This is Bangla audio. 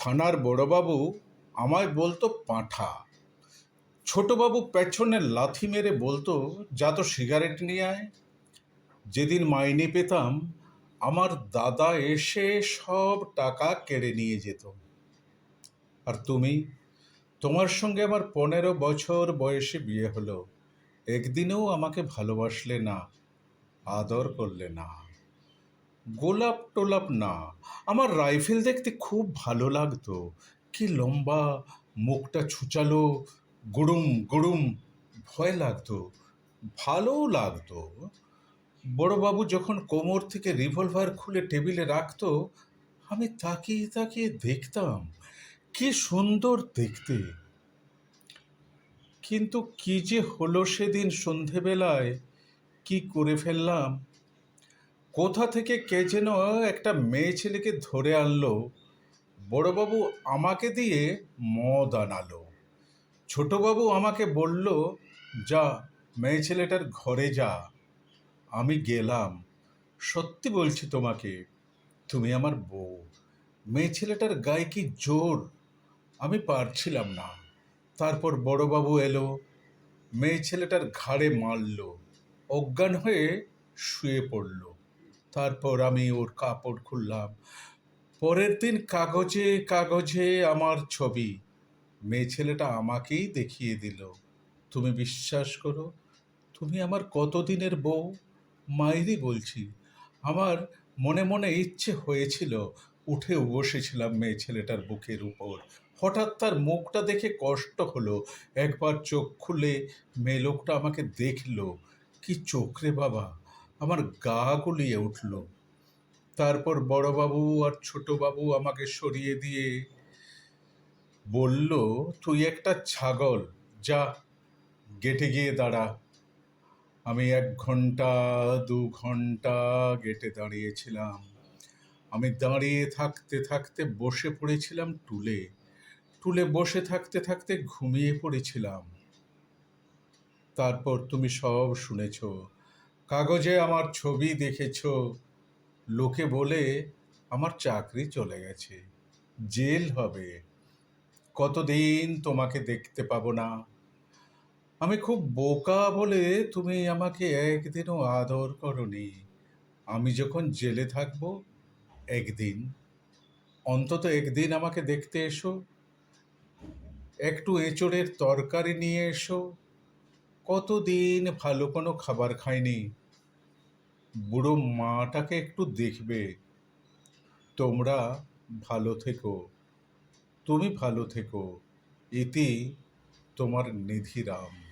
থানার বড়বাবু আমায় বলতো পাঁঠা। ছোটবাবু পেছনে লাথি মেরে বলতো, যা তো সিগারেট নিয়ে আয়। যেদিন মাইনে পেতাম, আমার দাদা এসে সব টাকা কেড়ে নিয়ে যেত। আর তুমি? তোমার সঙ্গে আমার পনেরো বছর বয়সে বিয়ে হলো। একদিনেও আমাকে ভালোবাসলে না, আদর করলে না। গোলাপ টোলাপ না। আমার রাইফেল দেখতে খুব ভালো লাগতো। কি লম্বা মুখটা ছুচালো, গুড়ুম গুড়ুম ভয় লাগতো, ভালোও লাগতো। বড়বাবু যখন কোমর থেকে রিভলভার খুলে টেবিলে রাখতো, আমি তাকিয়ে তাকিয়ে দেখতাম, কি সুন্দর দেখতে। কিন্তু কি যে হলো সেদিন সন্ধেবেলায়, কি করে ফেললাম কোথা থেকে কে যেন একটা মেয়ে ছেলেকে ধরে আনলো, বড়বাবু আমাকে দিয়ে মদ আনালো। ছোটবাবু আমাকে বলল, যা, মেয়ে ছেলেটার ঘরে যা, আমি গেলাম। সত্যি বলছি তোমাকে, তুমি আমার বউ। মেয়ে ছেলেটার গায়ে কি জোর? আমি পারছিলাম না। তারপর বড়বাবু এলো, মেয়ে ছেলেটার ঘাড়ে মারল, অজ্ঞান হয়ে শুয়ে পড়ল। তারপর আমি ওর কাপড় খুললাম। পরের দিন কাগজে কাগজে আমার ছবি। মেয়ে ছেলেটা আমাকেই দেখিয়ে দিল। তুমি বিশ্বাস করো, তুমি আমার কতদিনের বউ? মায়েরই বলছি, আমার মনে মনে ইচ্ছে হয়েছিল উঠে বসেছিলাম মেয়ে ছেলেটার বুকের উপর। হঠাৎ তার মুখটা দেখে কষ্ট হলো। একবার চোখ খুলে মেয়ে লোকটা আমাকে দেখল। কি চোখ রে বাবা আমার গা গুলিয়ে উঠল। তারপর বড়বাবু আর ছোটবাবু আমাকে সরিয়ে দিয়ে বলল, তুই একটা ছাগল, যা, গেটে গিয়ে দাঁড়া। আমি এক ঘণ্টা, দু ঘণ্টা গেটে দাঁড়িয়েছিলাম। আমি দাঁড়িয়ে থাকতে থাকতে বসে পড়েছিলাম টুলে। টুলে বসে থাকতে থাকতে ঘুমিয়ে পড়েছিলাম। তারপর তুমি সব শুনেছ। কাগজে আমার ছবি দেখেছ। লোকে বলে, আমার চাকরি চলে গেছে, জেল হবে। কতদিন তোমাকে দেখতে পাবো না? আমি খুব বোকা বলে তুমি আমাকে একদিনও আদর করনি। আমি যখন জেলে থাকব, একদিন, অন্তত একদিন আমাকে দেখতে এসো। একটু এঁচড়ের তরকারি নিয়ে এসো। কতদিন ভালো কোনো খাবার খাইনি। বুড়ো মাটাকে একটু দেখবে। তোমরা ভালো থেকো। তুমি ভালো থেকো। এতে তোমার নিধিরাম।